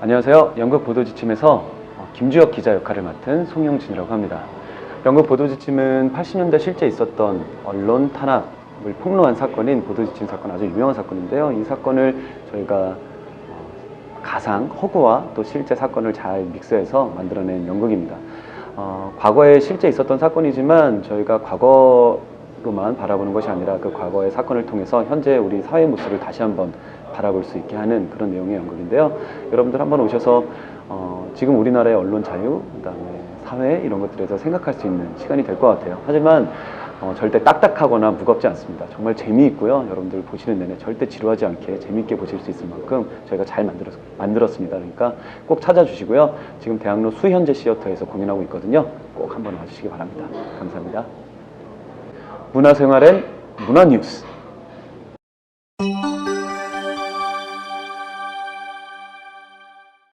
안녕하세요. 연극 보도지침에서 어, 김주혁 기자 역할을 맡은 송영진이라고 합니다. 연극 보도지침은 80년대 실제 있었던 언론 탄압을 폭로한 사건인 보도지침 사건 아주 유명한 사건인데요. 이 사건을 저희가 어, 가상, 허구와 또 실제 사건을 잘 믹스해서 만들어낸 연극입니다. 어, 과거에 실제 있었던 사건이지만 저희가 과거 로만 바라보는 것이 아니라 그 과거의 사건을 통해서 현재 우리 사회 모습을 다시 한번 바라볼 수 있게 하는 그런 내용의 연극인데요. 여러분들 한번 오셔서 어, 지금 우리나라의 언론 자유, 그다음에 사회 이런 것들에 대해서 생각할 수 있는 시간이 될 것 같아요. 하지만 어, 절대 딱딱하거나 무겁지 않습니다. 정말 재미있고요. 여러분들 보시는 내내 절대 지루하지 않게 재미있게 보실 수 있을 만큼 저희가 잘 만들었, 만들었습니다. 그러니까 꼭 찾아주시고요. 지금 대학로 수현재 시어터에서 공연하고 있거든요. 꼭 한번 와주시기 바랍니다. 감사합니다. 문화생활엔 문화뉴스.